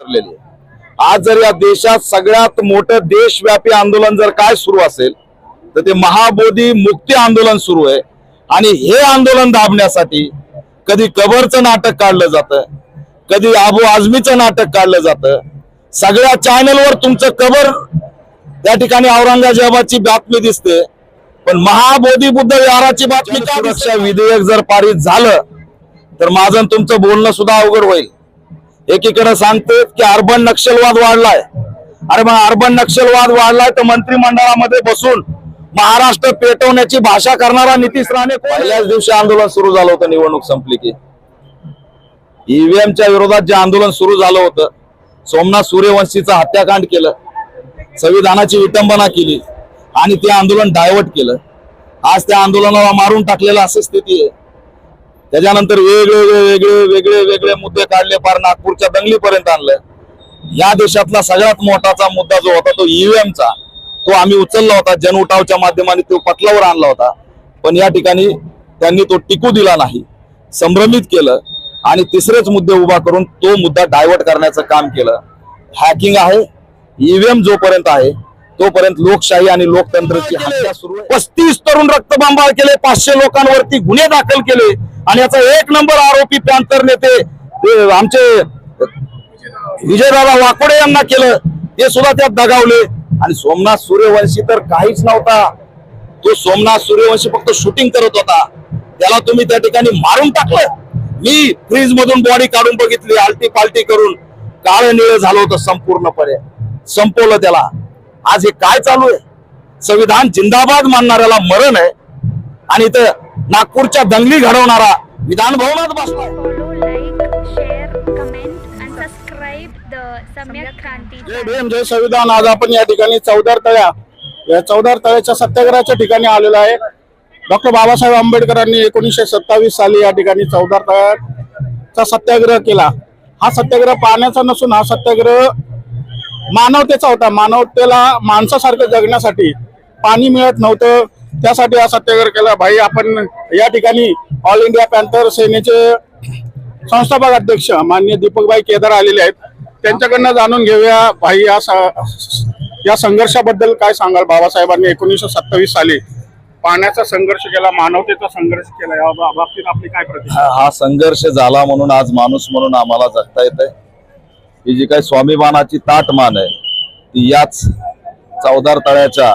ठरलेली आहे. आज जर या देशात सगळ्यात मोठं देशव्यापी आंदोलन जर काय सुरू असेल तर ते महाबोधी मुक्ती आंदोलन सुरू आहे. आणि हे आंदोलन दाबण्यासाठी कधी कबरचं नाटक काढलं जातं कधी आबू आझमीचं नाटक काढलं जातं. सगळ्या चॅनलवर तुमचं कबर त्या ठिकाणी औरंगजेबाची बातमी दिसते. पण महाबोधी बुद्ध विहाराची बातमी सुरक्षा विधेयक जर पारित झालं तर माझं तुमचं बोलणं सुद्धा अवघड होईल. एकीकडे सांगते की अर्बन नक्षलवाद वाढलाय. अरे मग अर्बन नक्षलवाद वाढलाय तर मंत्रिमंडळामध्ये बसून महाराष्ट्र पेटवण्याची भाषा करणारा नितीश राणे पहिल्याच दिवशी आंदोलन सुरू झालं होतं निवडणूक संपली की. ईव्हीएमच्या विरोधात जे आंदोलन सुरू झालं होतं सोमनाथ सूर्यवंशीचं हत्याकांड केलं संविधानाची विटंबना केली आणि ते आंदोलन डायव्हर्ट केलं. आज त्या आंदोलनाला मारून टाकलेलं असं स्थिती आहे. त्याच्यानंतर वेगळे वेगळे वेगळे वेगळे मुद्दे काढले फार नागपूरच्या दंगलीपर्यंत आणलं. या देशातला सगळ्यात मोठाचा मुद्दा जो होता तो ईव्हीएमचा तो आम्ही उचलला होता जन उठावच्या माध्यमाने तो पटलावर आणला होता. पण या ठिकाणी त्यांनी तो टिकू दिला नाही. संभ्रमित केलं आणि तिसरेच मुद्दे उभा करून तो मुद्दा डायव्हर्ट करण्याचं काम केलं. हॅकिंग आहे. ईव्हीएम जोपर्यंत आहे तोपर्यंत लोकशाही आणि लोकतंत्राची हत्या सुरू पस्तीस तरुण रक्तबंबाळ केले पाचशे लोकांवरती गुन्हे दाखल केले. आणि याचा एक नंबर आरोपी पॅन्थर नेते आमचे विजयदादा वाकोडे यांना केलं. ते सुद्धा त्यात दगावले. आणि सोमनाथ सूर्यवंशी तर काहीच नव्हता. तो सोमनाथ सूर्यवंशी फक्त शूटिंग करत होता. त्याला तुम्ही त्या ठिकाणी मारून टाकलं. मी फ्रीज मधून बॉडी काढून बघितली आलटी पालटी करून. काळ निळ झालं होतं संपूर्णपणे. संपवलं त्याला. आज हे काय चालू आहे? संविधान जिंदाबाद मानणाऱ्याला मरण आहे. आणि इथं नागपूरच्या दंगली घडवणारा विधान भवनात बसलाय. जय. भीम जय संविधान. आज आपण या ठिकाणी चौदार तळ्या या चौदार तळ्याच्या सत्याग्रहाच्या ठिकाणी आलेलो आहे. डॉक्टर बाबासाहेब आंबेडकरांनी एकोणीसशे सत्तावीस साली या ठिकाणी चौदार तळ्याचा सत्याग्रह केला. हा सत्याग्रह पाण्याचा नसून हा सत्याग्रह मानवतेचा होता. मानवतेला माणसासारखं जगण्यासाठी पाणी मिळत नव्हतं. त्यासाठी हा सत्याग्रह केला. भाई आपण या ठिकाणी ऑल इंडिया पॅन्थर सेनेचे संस्थापक अध्यक्ष मान्य दीपकभाई केदार आलेले आहेत. त्यांच्याकडनं जाणून घेऊया भाई या या संघर्षाबद्दल काय सांगाल? बाबासाहेबांनी एकोणीसशे सत्तावीस साली पाण्याचा संघर्ष केला मानवतेचा संघर्ष केला. या बा- बाबतीत आपली काय प्रतिक्रिया? हा हा संघर्ष झाला म्हणून आज माणूस म्हणून आम्हाला जगता येत आहे ही जी काही स्वाभिमानाची ताट मान आहे ती याच चौदार तळ्याच्या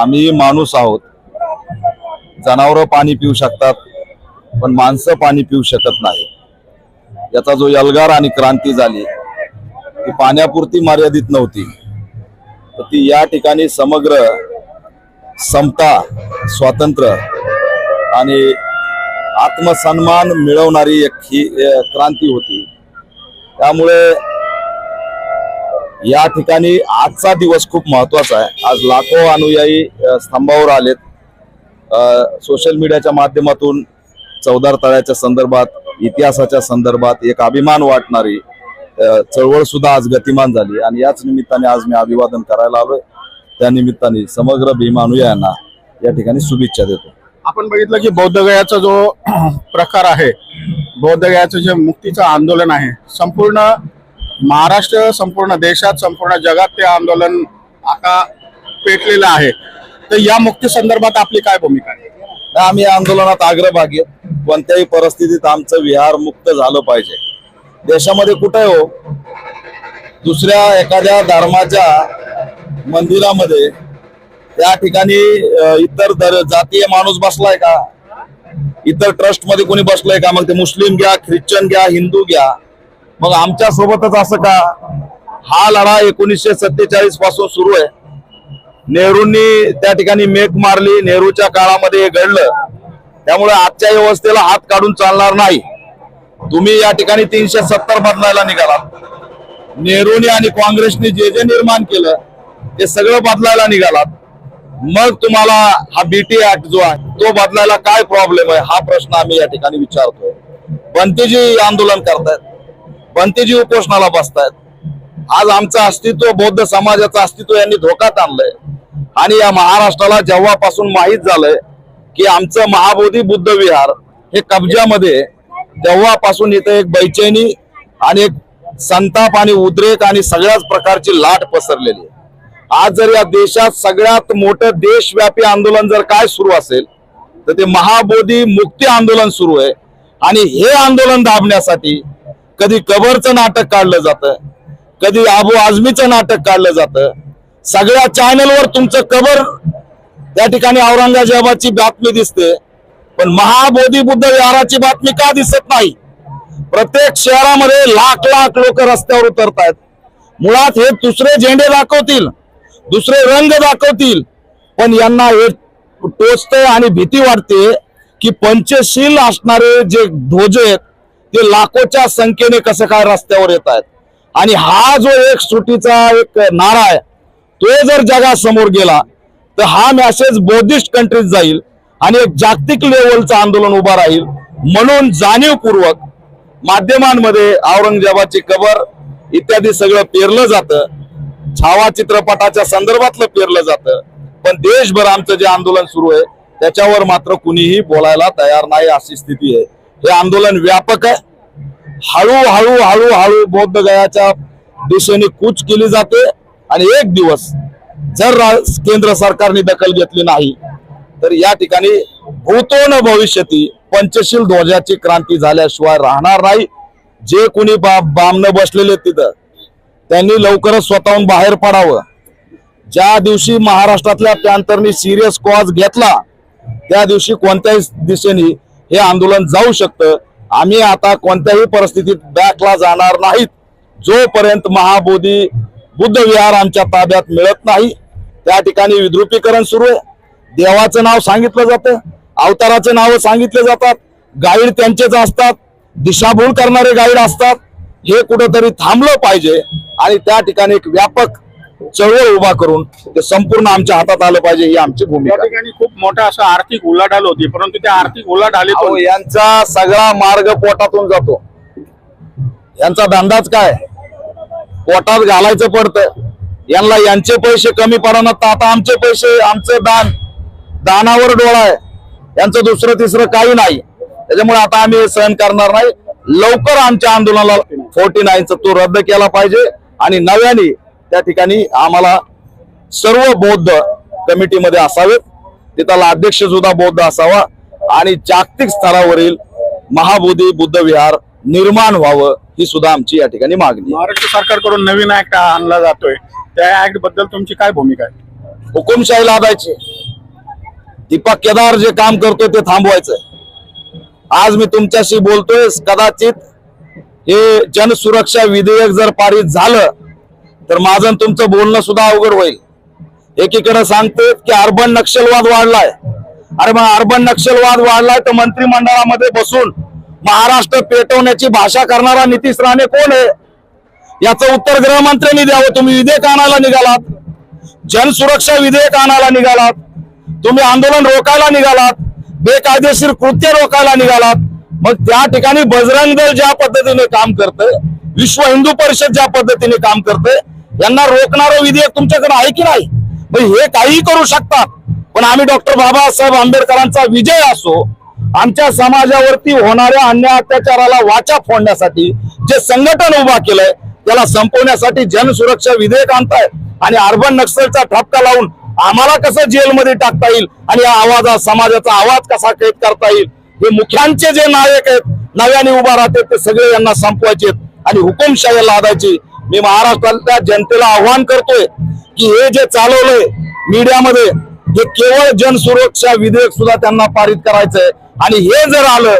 आम्ही माणूस आहोत. जनावरं पाणी पिऊ शकतात पण माणसं पाणी पिऊ शकत नाही. याचा जो यलगार आणि क्रांती झाली ती पाण्यापुरती मर्यादित नव्हती. तर ती या ठिकाणी समग्र समता स्वातंत्र्य आणि आत्मसन्मान मिळवणारी एक ही क्रांती होती. त्यामुळे या ठिकाणी आजचा दिवस खूप महत्त्वाचा आहे. आज लाखो अनुयायी स्तंभावर आलेत. सोशल मीडियाच्या माध्यमातून चौदार तळ्याच्या संदर्भात इतिहासाच्या संदर्भात एक अभिमान वाटणारी चळवळ सुद्धा आज गतिमान झाली आणि याच निमित्ताने आज मी अभिवादन करायला आलोय. त्या निमित्ताने समग्र भीम अनुयायांना या ठिकाणी शुभेच्छा देतो. आपण बघितलं की बौद्धगयाचा जो प्रकार आहे बौद्धगयाचं जे मुक्तीचं आंदोलन आहे संपूर्ण महाराष्ट्र संपूर्ण देशात संपूर्ण जगात ते आंदोलन आता पेटलेलं आहे. तर या मुक्ती संदर्भात आपली काय भूमिका आहे? आम्ही या आंदोलनात अग्रभागी कोणत्याही परिस्थितीत आमचं विहार मुक्त झालं पाहिजे. देशामध्ये कुठे हो दुसऱ्या एखाद्या धर्माच्या मंदिरामध्ये त्या ठिकाणी इतर दर जातीय माणूस बसलाय का? इतर ट्रस्टमध्ये कोणी बसलाय का? मग ते मुस्लिम घ्या ख्रिश्चन घ्या हिंदू घ्या. मग आमच्या सोबतच असं का? हा लढा एकोणीसशे सत्तेचाळीसपासून सुरू आहे. नेहरूंनी त्या ठिकाणी मेक मारली. नेहरूच्या काळामध्ये हे घडलं. त्यामुळे आजच्या व्यवस्थेला हात काढून चालणार नाही. तुम्ही या ठिकाणी तीनशे सत्तर बदलायला निघाला. नेहरूने आणि काँग्रेसने जे जे निर्माण केलं ते सगळं बदलायला निघालात. मग तुम्हाला हा बीटी ऍक्ट जो आहे तो बदलायला काय प्रॉब्लेम आहे हा प्रश्न आम्ही या ठिकाणी विचारतोय. बंतीजी आंदोलन करतायत. बनतेजी उपोषणाला बसतायत. आज आमचं अस्तित्व बौद्ध समाजाचं अस्तित्व यांनी धोक्यात आणलंय. आणि या महाराष्ट्राला जेव्हापासून माहीत झालंय की आमचं महाबोधी बुद्ध विहार हे कब्जामध्ये तेव्हापासून इथं एक बैचैनी आणि एक संताप आणि उद्रेक आणि सगळ्याच प्रकारची लाट पसरलेली आज जर या देशात सगळ्यात मोठं देशव्यापी आंदोलन जर काय सुरू असेल तर ते महाबोधी मुक्ती आंदोलन सुरू आहे. आणि हे आंदोलन दाबण्यासाठी कधी कबरचं नाटक काढलं जातं कधी आबू आझमीचं नाटक काढलं जातं. सगळ्या चॅनलवर तुमचं कबर त्या ठिकाणी औरंगजेबाची बातमी दिसते. पण महाबोधी बुद्ध विहाराची बातमी का दिसत नाही? प्रत्येक शहरामध्ये लाख लाख लोक रस्त्यावर उतरतायत. मुळात हे दुसरे झेंडे दाखवतील दुसरे रंग दाखवतील. पण यांना हे टोचतंय आणि भीती वाटते की पंचशील असणारे जे ध्वज आहेत ते लाखोच्या संख्येने कसं काय रस्त्यावर येत आहेत. आणि हा जो एक सुटीचा एक नारा आहे तो जर जगासमोर गेला तर हा मेसेज बौद्धिस्ट कंट्रीज जाईल आणि एक जागतिक लेवलचं आंदोलन उभा राहील म्हणून जाणीवपूर्वक माध्यमांमध्ये औरंगजेबाची कबर इत्यादी सगळं पेरलं जातं. छावा चित्रपटाच्या संदर्भातलं पेरलं जातं. पण देशभर आमचं जे आंदोलन सुरू आहे त्याच्यावर मात्र कुणीही बोलायला तयार नाही अशी स्थिती आहे. हे आंदोलन व्यापक आहे. हळूहळू हळूहळू बौद्ध गयाच्या दिशेने कूच केली जाते आणि एक दिवस जर केंद्र सरकारने दखल घेतली नाही तर या ठिकाणी भूतोन भविष्यती पंचशील ध्वजाची क्रांती झाल्याशिवाय राहणार नाही. जे कोणी बा बामनं बसलेले तिथं त्यांनी लवकरच स्वतःहून बाहेर पडावं. ज्या दिवशी महाराष्ट्रातल्या पॅन्थरनी सिरियस कॉज घेतला त्या दिवशी कोणत्याही दिशेने हे आंदोलन जाऊ शकतं. आम्ही आता कोणत्याही परिस्थितीत बॅकला जाणार नाहीत. जोपर्यंत महाबोधी बुद्ध विहार आमच्या ताब्यात मिळत नाही त्या ठिकाणी विद्रुपीकरण सुरू आहे. देवाचं नाव सांगितलं जातं अवताराचे नावं सांगितले जातात गाईड त्यांचेच असतात दिशाभूल करणारे गाईड असतात. हे कुठंतरी थांबलं पाहिजे आणि त्या ठिकाणी एक व्यापक चळवळ उभा करून ते संपूर्ण आमच्या हातात आलं पाहिजे ही आमची भूमिका आहे. ठिकाणी खूप मोठा असा आर्थिक उलाढाल होती परंतु त्या आर्थिक अहो, उलाढालीतून यांचा सगळा मार्ग पोटातून जातो. यांचा धंदाच काय? पोटात घालायचं पडतं. यांना यांचे पैसे कमी पडणार तर आता आमचे पैसे आमचं दान दानावर डोळा आहे. यांचं दुसरं तिसरं काही नाही. त्याच्यामुळे आता आम्ही हे सहन करणार नाही. लवकर आमच्या आंदोलनाला फोर्टी नाईनचा तो रद्द केला पाहिजे. आणि नव्याने त्या ठिकाणी आम्हाला सर्व बौद्ध कमिटीमध्ये असावेत. तिथला अध्यक्ष सुद्धा बौद्ध असावा आणि जागतिक स्तरावरील महाबोधी बुद्ध विहार निर्माण व्हावं ही सुद्धा आमची या ठिकाणी मागणी. महाराष्ट्र सरकारकडून नवीन ऍक्ट आणला जातोय. त्या ऍक्टबद्दल तुमची काय भूमिका आहे? हुकुमशाही लादायची. दीपक केदार जे काम करतोय ते थांबवायचं आज मी तुमच्याशी बोलतोय कदाचित हे जनसुरक्षा विधेयक जर पारित झालं तर माझं तुमचं बोलणं सुद्धा अवघड होईल. एकीकडे सांगते की अर्बन नक्षलवाद वाढलाय. अरे मग अर्बन नक्षलवाद वाढलाय तर मंत्रिमंडळामध्ये बसून महाराष्ट्र पेटवण्याची भाषा करणारा नितीश राणे कोण आहे? याचं उत्तर गृहमंत्र्यांनी द्यावं. तुम्ही विधेयक आणायला निघालात. जनसुरक्षा विधेयक आणायला निघालात. तुम्ही आंदोलन रोखायला निघालात. बेकायदेशीर कृत्य रोखायला निघालात. मग त्या ठिकाणी बजरंग दल ज्या पद्धतीने काम करतंय विश्व हिंदू परिषद ज्या पद्धतीने काम करतंय यांना रोखणारं विधेयक तुमच्याकडे आहे की नाही? मग हे काहीही करू शकतात. पण आम्ही डॉक्टर बाबासाहेब आंबेडकरांचा विजय असो आमच्या समाजावरती होणाऱ्या अन्याय अत्याचाराला वाचा फोडण्यासाठी जे संघटन उभा केलंय त्याला संपवण्यासाठी जनसुरक्षा विधेयक आणताय आणि अर्बन नक्सलचा ठपका लावून आम्हाला कसं जेलमध्ये टाकता येईल आणि या आवाजा समाजाचा आवाज कसा कैद करता येईल? हे मुख्यांचे जे नायक आहेत नव्याने उभा राहतात ते सगळे यांना संपवायचे आणि हुकुमशाही लादायची मी महाराष्ट्रातल्या जनतेला आव्हान करतोय की हे जे चालवलंय मीडियामध्ये हे केवळ जनसुरक्षा विधेयक सुद्धा त्यांना पारित करायचंय. आणि हे जर आलं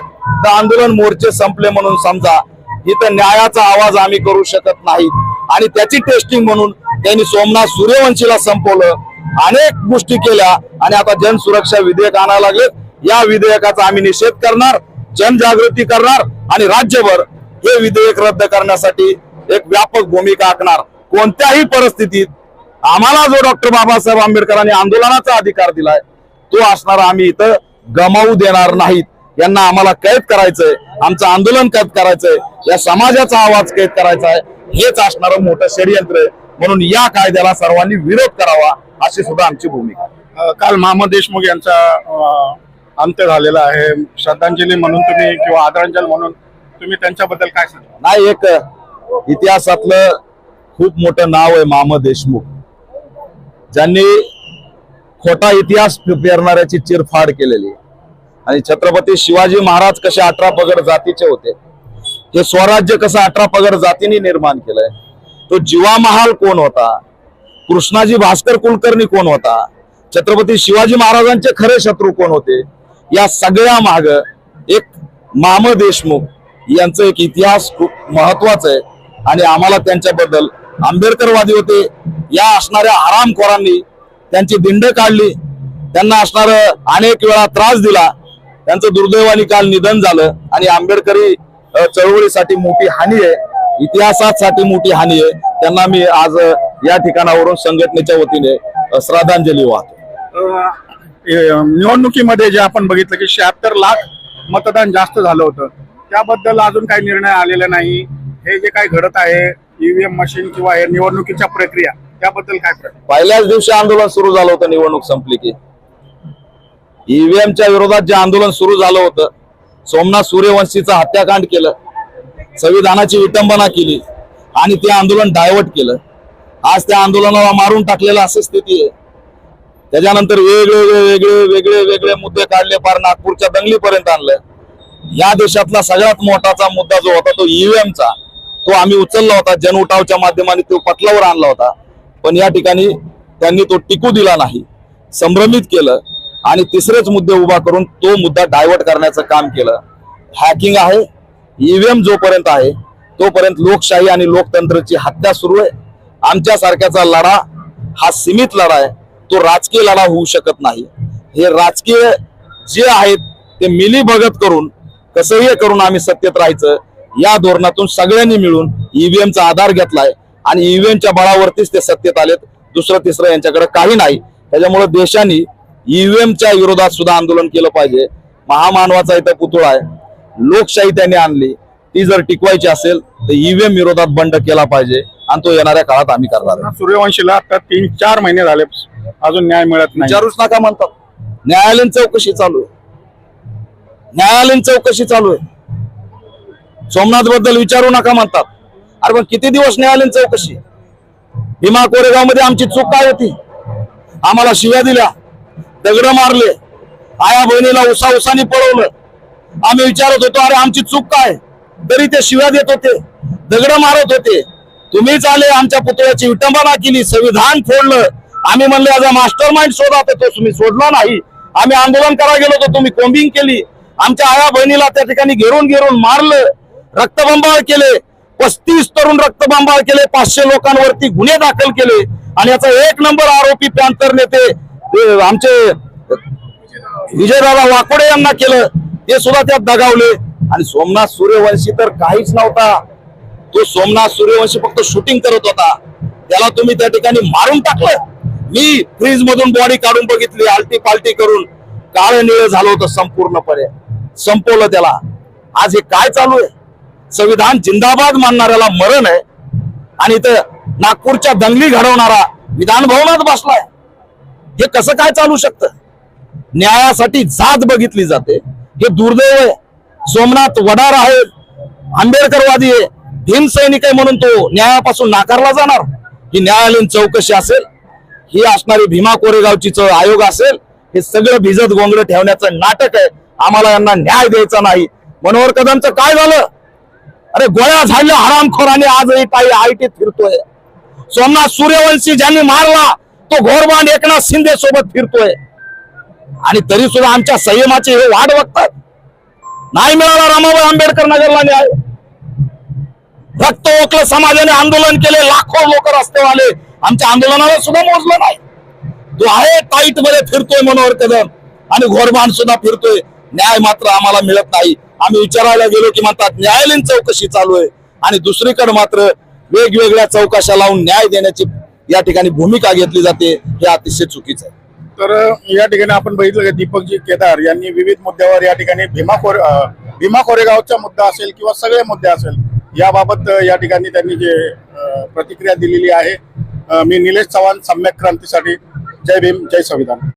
तर आंदोलन मोर्चे संपले म्हणून समजा. इथं न्यायाचा आवाज आम्ही करू शकत नाही. आणि त्याची टेस्टिंग म्हणून त्यांनी सोमनाथ सूर्यवंशीला संपवलं. अनेक गोष्टी केल्या आणि आता जनसुरक्षा विधेयक आणायला लागले. या विधेयकाचा आम्ही निषेध करणार जनजागृती करणार आणि राज्यभर हे विधेयक रद्द करण्यासाठी एक व्यापक भूमिका आखणार. कोणत्याही परिस्थितीत आम्हाला जो डॉक्टर बाबासाहेब आंबेडकरांनी आंदोलनाचा अधिकार दिलाय तो असणार आम्ही इथं गमावू देणार नाहीत. यांना आम्हाला कैद करायचंय आमचं आंदोलन कैद करायचंय या समाजाचा आवाज कैद करायचा आहे हेच असणारं मोठं षडयंत्र आहे. म्हणून या कायद्याला सर्वांनी विरोध करावा अशी सुद्धा आमची भूमिका काल मामा देशमुख यांचा अंत झालेला आहे. श्रद्धांजली म्हणून तुम्ही किंवा आदरांजली म्हणून तुम्ही त्यांच्याबद्दल काय सांगा नाही एक इतिहासातलं खूप मोठं नाव आहे माम देशमुख. ज्यांनी खोटा इतिहास पेरणाऱ्याची चिरफाड केलेली. आणि छत्रपती शिवाजी महाराज कसे अठरा पगड जातीचे होते हे स्वराज्य कसं अठरा पगड जातीने निर्माण केलंय तो जीवा महाल कोण होता कृष्णाजी भास्कर कुलकर्णी कोण होता छत्रपती शिवाजी महाराजांचे खरे शत्रू कोण होते या सगळ्या माग एक माम देशमुख यांचं एक इतिहास खूप महत्वाचं आहे. आणि आम्हाला त्यांच्याबद्दल आंबेडकरवादी होते या असणाऱ्या आरामखोरांनी त्यांची दिंड काढली त्यांना असणार अनेक वेळा त्रास दिला त्यांचं दुर्दैवाने काल निधन झालं आणि आंबेडकरी चळवळीसाठी मोठी हानी आहे इतिहासासाठी मोठी हानी आहे त्यांना मी आज या ठिकाणावरून संघटनेच्या वतीने श्रद्धांजली वाहतो. निवडणुकीमध्ये जे आपण बघितलं की शहात्तर लाख मतदान जास्त झालं होतं. त्याबद्दल अजून काही निर्णय आलेला नाही. हे जे काही घडत आहे ईव्हीएम मशीन किंवा हे निवडणुकीच्या प्रक्रिया त्याबद्दल काय पहिल्याच दिवशी आंदोलन सुरू झालं होतं निवडणूक संपली की. ईव्हीएमच्या विरोधात जे आंदोलन सुरू झालं होतं सोमनाथ सूर्यवंशीचं हत्याकांड केलं संविधानाची विटंबना केली आणि ते आंदोलन डायव्हर्ट केलं. आज त्या आंदोलनाला मारून टाकलेलं असं स्थिती आहे. त्याच्यानंतर वेगवेगळे वेगळे वेगळे वेगळे मुद्दे काढले फार नागपूरच्या दंगलीपर्यंत आणलं. या देशातला सगळ्यात मोठाचा मुद्दा जो होता तो ईव्हीएमचा तो आम्ही उचलला होता जन उठावच्या माध्यमाने तो पटलावर आणला होता. पण या ठिकाणी त्यांनी तो टिकू दिला नाही संभ्रमित केलं आणि तिसरेच मुद्दे उभा करून तो मुद्दा डायव्हर्ट करण्याचं काम केलं. हॅकिंग आहे ईव्हीएम जोपर्यंत आहे तोपर्यंत लोकशाही आणि लोकतंत्राची हत्या सुरू आहे. आमच्या सारख्याचा लढा हा सीमित लढा आहे तो राजकीय लढा होऊ शकत नाही. हे राजकीय जे आहेत ते मिली भगत करून कसंही करून आम्ही सत्तेत राहायचं या धोरणातून सगळ्यांनी मिळून ईव्हीएमचा आधार घेतलाय आणि ईव्हीएमच्या बळावरतीच ते सत्तेत आलेत. दुसरं तिसरं यांच्याकडे काही नाही. त्याच्यामुळे देशाने ईव्हीएमच्या विरोधात सुद्धा आंदोलन केलं पाहिजे. महामानवाचा इथं पुतळा आहे. लोकशाही त्यांनी आणली. ती जर टिकवायची असेल तर ईव्हीएम विरोधात बंड केला पाहिजे. आणि तो येणाऱ्या काळात आम्ही करणार सूर्यवंशीला आता तीन चार महिने झाले. अजून न्याय मिळत नाही. विचारूच नका म्हणतात. न्यायालयीन चौकशी चालू आहे. न्यायालयीन चौकशी चालू आहे. सोमनाथबद्दल विचारू नका म्हणतात. अरे पण किती दिवस न्यायालयीन चौकशी? भीमा कोरेगावमध्ये आमची चूक काय होती? आम्हाला शिव्या दिल्या दगड मारले आया बहिणीला उसा उसानी पळवलं. आम्ही विचारत होतो अरे आमची चूक काय? तरी ते शिव्या देत होते दगड मारत होते. तुम्हीच आले आमच्या पुतळ्याची विटंबना केली संविधान फोडलं. आम्ही म्हणले आज मास्टर माइंड शोधात होतो तो तुम्ही सोडला नाही. आम्ही आंदोलन करा गेलो होतो तुम्ही कोम्बिंग केली. आमच्या आया बहिणीला त्या ठिकाणी घेरून घेरून मारलं. रक्तबंबाळ केले. पस्तीस तरुण रक्तबंबाळ केले. पाचशे लोकांवरती गुन्हे दाखल केले. आणि याचा एक नंबर आरोपी पॅन्थर नेते आमचे विजयदादा वाकोडे यांना केलं. ते सुद्धा त्यात दगावले. आणि सोमनाथ सूर्यवंशी तर काहीच नव्हता. तो सोमनाथ सूर्यवंशी फक्त शूटिंग करत होता. त्याला तुम्ही त्या ठिकाणी मारून टाकलं. मी फ्रीज मधून बॉडी काढून बघितली आलटी पालटी करून. काळ निळ झालं होतं संपूर्णपणे. संपवलं त्याला. आज हे काय चालू आहे? संविधान जिंदाबाद मानणाऱ्याला मरण आहे. आणि इथं नागपूरच्या दंगली घडवणारा विधान भवनात बसलाय. हे कसं काय चालू शकतं? न्यायासाठी जात बघितली जाते. हे दुर्दैव आहे. सोमनाथ वडार आहे. आंबेडकरवादी आहे. भीमसैनिक आहे म्हणून तो न्यायापासून नाकारला जाणार. ही न्यायालयीन चौकशी असेल ही असणारी भीमा कोरेगावची आयोग असेल हे सगळं भिजत गोंगड ठेवण्याचं नाटक आहे. आम्हाला यांना न्याय द्यायचा नाही. मनोहर कदमचं काय झालं? अरे गोळ्या झाडल्या हरामखोराने आजही काही आयटीत फिरतोय. सोमनाथ सूर्यवंशी ज्यांनी मारला तो घोरबांड एकनाथ शिंदे सोबत फिरतोय. आणि तरी सुद्धा आमच्या संयमाची हे वाढ बघतात. नाही मिळाला रामाबाई आंबेडकर नगरला न्याय. रक्त ओकलं समाजाने आंदोलन केले लाखो लोक रस्त्यावर आले आमच्या आंदोलनाला सुद्धा मोजलं नाही. तो आहे टाईटमध्ये फिरतोय मनोहर कदम. आणि घोरबाण सुद्धा फिरतोय. न्याय मात्र आम्हाला मिळत नाही. आम्ही विचारायला गेलो की म्हणतात न्यायालयीन चौकशी चालू आहे. आणि दुसरीकडे मात्र वेगवेगळ्या चौकशा लावून न्याय देण्याची या ठिकाणी भूमिका घेतली जाते हे अतिशय चुकीचं आहे. तर या ठिकाणी आपण बघितलं की दीपकजी केदार यांनी विविध मुद्द्यावर या ठिकाणी भीमा कोरे भीमा कोरेगावचा मुद्दा असेल किंवा सगळे मुद्दे असेल याबाबत या ठिकाणी त्यांनी जे प्रतिक्रिया दिलेली आहे. मी निलेश चव्हाण सम्यक क्रांतीसाठी. जय भीम जय संविधान.